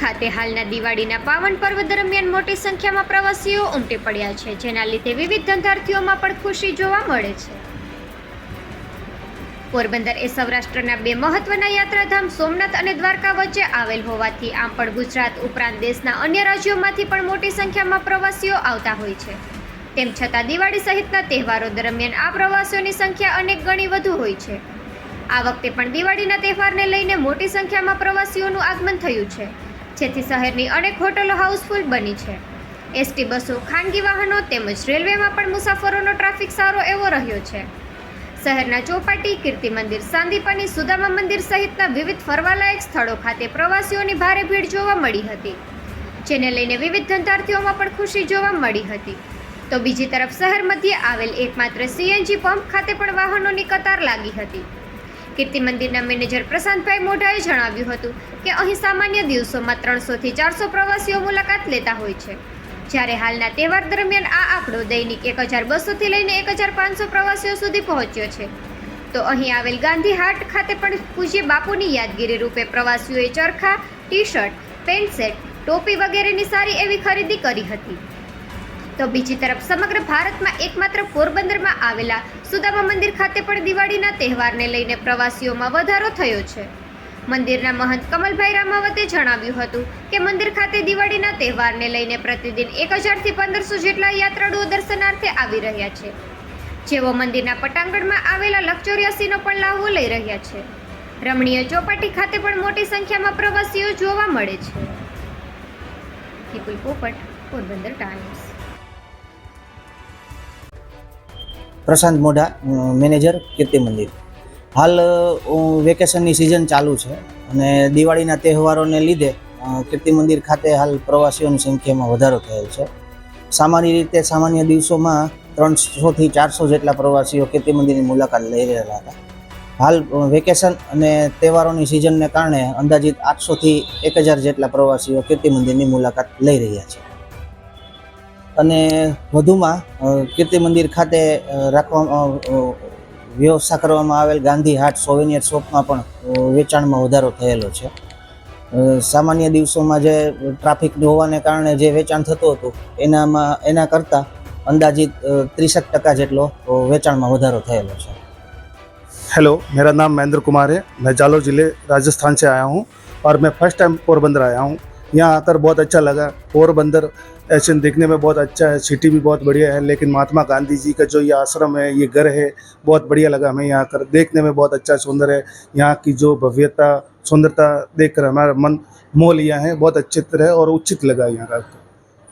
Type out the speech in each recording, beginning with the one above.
ખાતે હાલના દિવાળીના પાવન પર્વ દરમિયાન મોટી સંખ્યામાં પ્રવાસીઓ ઉમટી પડ્યા છે, જેના લીધે વિવિધ ધંધાર્થીઓમાં પણ ખુશી જોવા મળે છે. પોરબંદર એ સૌરાષ્ટ્રના બે મહત્વના યાત્રાધામ સોમનાથ અને દ્વારકા વચ્ચે આવેલ હોવાથી આમ પણ ગુજરાત ઉપરાંત દેશના અન્ય રાજ્યોમાંથી પણ મોટી સંખ્યામાં પ્રવાસીઓ આવતા હોય છે. તેમ છતાં દિવાળી સહિતના તહેવારો દરમિયાન આ પ્રવાસીઓની સંખ્યા અનેક ગણી વધુ હોય છે. આ વખતે પણ દિવાળીના તહેવારને લઈને મોટી સંખ્યામાં પ્રવાસીઓનું આગમન થયું છે. જેથી શહેરની અનેક હોટલો હાઉસફુલ બની છે. એસટી બસો, ખાનગી વાહનો તેમજ રેલવેમાં પણ મુસાફરોનો ટ્રાફિક સારો એવો રહ્યો છે. શહેરના ચોપાટી, કીર્તિ મંદિર સાંદીપાની સુદામા મંદિર સહિતના વિવિધ ફરવાલાયક સ્થળો ખાતે પ્રવાસીઓની ભારે ભીડ જોવા મળી હતી, જેને લઈને વિવિધ ધંધાર્થીઓમાં પણ ખુશી જોવા મળી હતી. તો બીજી તરફ શહેર મધ્યે આવેલ એકમાત્ર સીએનજી પંપ ખાતે પણ વાહનોની કતાર લાગી હતી. કીર્તિ મંદિરના મેનેજર પ્રશાંતભાઈ મોઢાએ જણાવ્યું હતું કે અહીં સામાન્ય દિવસોમાં ત્રણસોથી ચારસો પ્રવાસીઓ મુલાકાત લેતા હોય છે. જ્યારે હાલના તહેવાર દરમિયાન આ આંકડો દૈનિક એક હજાર બસોથી લઈને એક હજાર પાંચસો પ્રવાસીઓ સુધી પહોંચ્યો છે. તો અહીં આવેલ ગાંધી હાટ ખાતે પણ પૂજ્ય બાપુની યાદગીરી રૂપે પ્રવાસીઓએ ચરખા ટી શર્ટ પેન્ટ સેટ, ટોપી વગેરેની સારી એવી ખરીદી કરી હતી. તો બીજી તરફ સમગ્ર ભારતમાં એકમાત્ર પોરબંદરમાં આવેલા સુદામા મંદિર ખાતે પણ દિવાળીના તહેવારને લઈને પ્રવાસીઓમાં વધારો થયો છે. મંદિરના મહંત કમલભાઈ રામાવતે જણાવ્યું હતું કે મંદિર ખાતે દિવાળીના તહેવારને લઈને પ્રતિદિન એક હજારથી પંદરસો જેટલા યાત્રાળુઓ દર્શનાર્થે આવી રહ્યા છે. જેઓ મંદિરના પટાંગણમાં આવેલા લક્ષોરિયાસીનો પણ લાહવો લઈ રહ્યા છે. રમણીય ચોપાટી ખાતે પણ મોટી સંખ્યામાં પ્રવાસીઓ જોવા મળે છે. પોપટ, પોરબંદર ટાઈમ્સ. પ્રશાંત મોઢા મેનેજર કીર્તિ મંદિર. હાલ વેકેશનની સિઝન ચાલુ છે અને દિવાળીના તહેવારોને લીધે કીર્તિ મંદિર ખાતે હાલ પ્રવાસીઓની સંખ્યામાં વધારો થયેલ છે. સામાન્ય રીતે સામાન્ય દિવસોમાં ત્રણસોથી ચારસો જેટલા પ્રવાસીઓ કીર્તિ મંદિરની મુલાકાત લઈ રહેલા હતા. હાલ વેકેશન અને તહેવારોની સિઝનને કારણે અંદાજિત આઠસોથી એક હજાર જેટલા પ્રવાસીઓ કીર્તિ મંદિરની મુલાકાત લઈ રહ્યા છે. અને વધુમાં અ, કીર્તિ મંદિર ખાતે અ, રાખવામાં અ, વ્યવસ્થા કરવામાં આવેલ ગાંધી હાટ સોવેનિયર શોપમાં પણ અ, વેચાણમાં વધારો થયેલો છે અ, સામાન્ય દિવસોમાં જે ટ્રાફિક હોવાને કારણે જે વેચાણ થતું હતું એનામાં એના કરતાં અંદાજિત ત્રીસેક ટકા જેટલો અ, વેચાણમાં વધારો થયેલો છે हेलो मेरा नाम महेंद्र कुमार है मैं जालोर ज़िले राजस्थान से आया हूँ और मैं फर्स्ट टाइम पोरबंदर आया हूँ यहाँ आकर बहुत अच्छा लगा। पोरबंदर ऐसे दिखने में बहुत अच्छा है, सिटी भी बहुत बढ़िया है, लेकिन महात्मा गांधी जी का जो ये आश्रम है, ये घर है, बहुत बढ़िया लगा हमें यहाँ आकर। देखने में बहुत अच्छा सुंदर है। यहाँ की जो भव्यता, सुंदरता देख कर हमारा मन मोह लिया है, बहुत अच्छी तरह और उचित लगा यहाँ का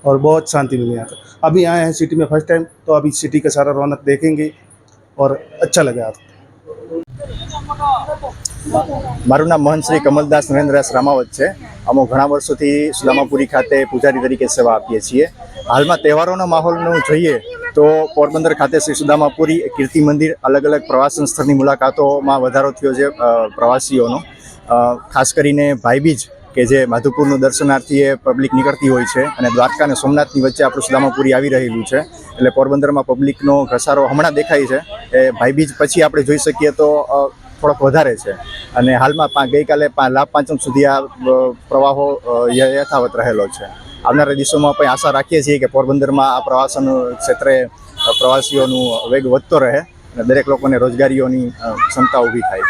और बहुत शांति मिली यहाँ का अभी आए हैं सिटी में फ़र्स्ट टाइम तो अभी सिटी का सारा रौनक देखेंगे और अच्छा लगा आपको। મારું નામ મહંત શ્રી કમલદાસ નરેન્દ્રદાસ રામાવત છે. અમે ઘણા વર્ષોથી સુલામાપુરી ખાતે પૂજારી તરીકે સેવા આપીએ છીએ. હાલમાં તહેવારોના માહોલનું જોઈએ તો પોરબંદર ખાતે શ્રી સુદામાપુરી કીર્તિ મંદિર અલગ અલગ પ્રવાસન સ્થળની મુલાકાતોમાં વધારો થયો છે પ્રવાસીઓનો. ખાસ કરીને ભાઈબીજ કે જે માધુપુરનું દર્શનાર્થીએ પબ્લિક નીકળતી હોય છે અને દ્વારકા અને સોમનાથની વચ્ચે આપણું સુદામાપુરી આવી રહેલું છે. એટલે પોરબંદરમાં પબ્લિકનો ઘસારો હમણાં દેખાય છે. એ ભાઈબીજ પછી આપણે જોઈ શકીએ તો થોડોક વધારે છે. અને હાલમાં ગઈકાલે લાભ પાંચમ સુધી આ પ્રવાહો યથાવત રહેલો છે. આવનારા દિવસોમાં પણ આશા રાખીએ છીએ કે પોરબંદરમાં આ પ્રવાસન ક્ષેત્રે પ્રવાસીઓનું વેગ વધતો રહે અને દરેક લોકોને રોજગારીઓની ક્ષમતા ઊભી થાય.